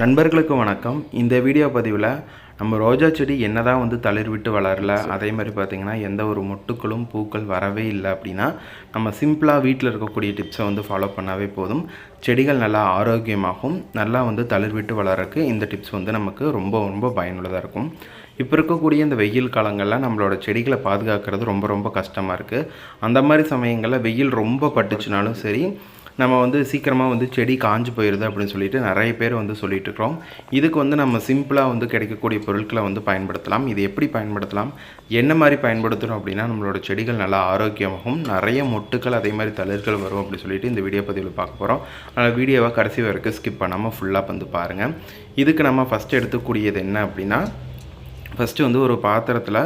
நண்பர்களுக்கு வணக்கம். இந்த வீடியோ பதிவில் நம்ம ரோஜா செடி என்ன தான் வந்து தளிர் விட்டு வளரல அதே மாதிரி பார்த்திங்கன்னா எந்த ஒரு மொட்டுக்களும் பூக்கள் வரவே இல்லை அப்படின்னா நம்ம சிம்பிளாக வீட்டில் இருக்கக்கூடிய டிப்ஸை வந்து ஃபாலோ பண்ணாவே போதும். செடிகள் நல்லா ஆரோக்கியமாகவும் நல்லா வந்து தளிர் விட்டு வளரக்கு இந்த டிப்ஸ் வந்து நமக்கு ரொம்ப ரொம்ப பயனுள்ளதாக இருக்கும். இப்போ இருக்கக்கூடிய இந்த வெயில் காலங்களில் நம்மளோட செடிகளை பாதுகாக்கிறது ரொம்ப ரொம்ப கஷ்டமாக இருக்குது அந்த மாதிரி சமயங்களில் வெயில் ரொம்ப பட்டுச்சுனாலும் சரி நம்ம வந்து சீக்கிரமாக வந்து செடி காஞ்சு போயிடுது அப்படின்னு சொல்லிட்டு நிறைய பேர் வந்து சொல்லிட்டு இருக்கிறோம் இதுக்கு வந்து நம்ம சிம்பிளாக வந்து கிடைக்கக்கூடிய பொருட்களை வந்து பயன்படுத்தலாம். இது எப்படி பயன்படுத்தலாம்? என்ன மாதிரி பயன்படுத்துகிறோம் அப்படின்னா நம்மளோட செடிகள் நல்லா ஆரோக்கியமாகவும் நிறைய மொட்டுக்கள் அதே மாதிரி தளிர்கள் வரும் அப்படின்னு சொல்லிட்டு இந்த வீடியோ பதிவில் பார்க்க போகிறோம் அதனால் வீடியோவை கடைசி வரைக்கும் ஸ்கிப் பண்ணாமல் ஃபுல்லாக வந்து பாருங்கள் இதுக்கு நம்ம ஃபஸ்ட்டு எடுத்துக்கூடியது என்ன அப்படின்னா ஃபஸ்ட்டு வந்து ஒரு பாத்திரத்தில்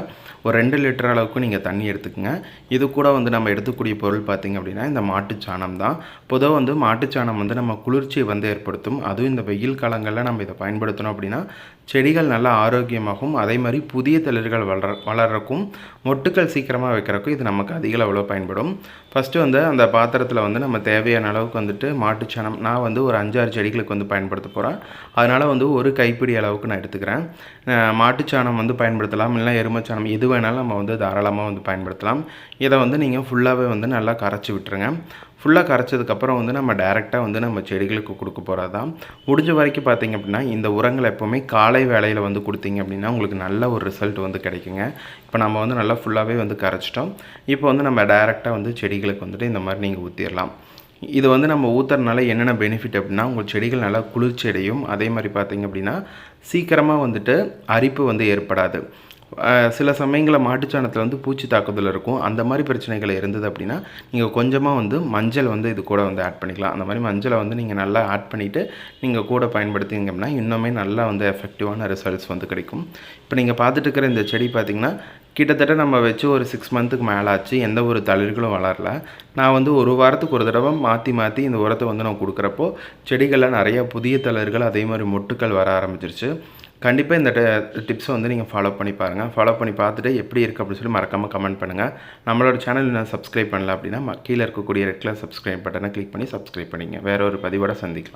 ஒரு ரெண்டு லிட்டர் அளவுக்கு நீங்கள் தண்ணி எடுத்துக்கங்க. இது கூட வந்து நம்ம எடுத்துக்கூடிய பொருள் பார்த்திங்க அப்படின்னா இந்த மாட்டுச்சாணம் தான். பொதுவாக வந்து மாட்டுச்சாணம் வந்து நம்ம குளிர்ச்சியை வந்து ஏற்படுத்தும். அதுவும் இந்த வெயில் காலங்களில் நம்ம இதை பயன்படுத்தணும் அப்படின்னா செடிகள் நல்லா ஆரோக்கியமாகவும் அதே மாதிரி புதிய தளிர்கள் வளர வளர்றக்கும் மொட்டுக்கள் சீக்கிரமாக வைக்கிறக்கும் இது நமக்கு அதிக அளவில் பயன்படும். ஃபஸ்ட்டு வந்து அந்த பாத்திரத்தில் வந்து நம்ம தேவையான அளவுக்கு வந்துட்டு மாட்டுச்சாணம் நான் வந்து ஒரு அஞ்சாறு செடிகளுக்கு வந்து பயன்படுத்த போகிறேன் அதனால் வந்து ஒரு கைப்பிடி அளவுக்கு நான் எடுத்துக்கிறேன். மாட்டுச்சாணம் வந்து பயன்படுத்தலாம் இல்லைனா எருமைச்சாணம் எது வேணாலும் நம்ம வந்து தாராளமாக வந்து பயன்படுத்தலாம். இதை வந்து நீங்கள் ஃபுல்லாகவே வந்து நல்லா கரைச்சி விட்டுருங்க. ஃபுல்லாக கரைச்சதுக்கப்புறம் வந்து நம்ம டேரெக்டாக வந்து நம்ம செடிகளுக்கு கொடுக்க போகிறது தான் முடிஞ்ச வரைக்கும் பார்த்திங்க அப்படின்னா இந்த உரங்களை எப்போவுமே காலை வேலையில் வந்து கொடுத்தீங்க அப்படின்னா உங்களுக்கு நல்ல ஒரு ரிசல்ட் வந்து கிடைக்குங்க. இப்போ நம்ம வந்து நல்லா ஃபுல்லாகவே வந்து கரைச்சிட்டோம். இப்போ வந்து நம்ம டேரெக்டாக வந்து செடிகளுக்கு வந்துட்டு இந்த மாதிரி நீங்கள் ஊற்றிடலாம் இது வந்து நம்ம ஊற்றுறதுனால என்னென்ன பெனிஃபிட் அப்படின்னா உங்கள் செடிகள் நல்லா குளிர்ச்சி அடையும் அதே மாதிரி பார்த்திங்க அப்படின்னா சீக்கிரமாக வந்துட்டு அரிப்பு வந்து ஏற்படாது. சில சமயங்களில் மாட்டுச்சாணத்தில் வந்து பூச்சி தாக்குதல் இருக்கும். அந்த மாதிரி பிரச்சனைகள் இருந்தது அப்படின்னா நீங்கள் கொஞ்சமாக வந்து மஞ்சள் வந்து இது கூட வந்து ஆட் பண்ணிக்கலாம். அந்த மாதிரி மஞ்சளை வந்து நீங்கள் நல்லா ஆட் பண்ணிவிட்டு நீங்கள் கூட பயன்படுத்திங்க அப்படின்னா இன்னுமே நல்லா வந்து எஃபெக்டிவான ரிசல்ட்ஸ் வந்து கிடைக்கும். இப்போ நீங்கள் பார்த்துட்டு இருக்கிற இந்த செடி பார்த்திங்கன்னா கிட்டத்தட்ட நம்ம வச்சு ஒரு சிக்ஸ் மந்த்துக்கு மேலே ஆச்சு எந்த ஒரு தளிர்களும் வளரல. நான் வந்து ஒரு வாரத்துக்கு ஒரு தடவை மாற்றி மாற்றி இந்த உரத்தை வந்து நான் கொடுக்குறப்போ செடிகளில் நிறையா புதிய தளிர்கள் அதே மாதிரி மொட்டுக்கள் வர ஆரம்பிச்சிருச்சு. கண்டிப்பாக இந்த டிப்ஸை வந்து நீங்கள் ஃபாலோ பண்ணி பாருங்கள் ஃபாலோ பண்ணி பார்த்துட்டு எப்படி இருக்குது அப்படின்னு சொல்லி மறக்காமல் கமெண்ட் பண்ணுங்கள் நம்மளோட சேனல் நான் சப்ஸ்கிரைப் பண்ணல அப்படின்னா கீழே இருக்கக்கூடிய ரெட்டில் சப்ஸ்கிரைப் பட்டனை கிளிக் பண்ணி சப்ஸ்கிரைப் பண்ணிங்க வேற ஒரு பதிவோட சந்திக்கலாம்.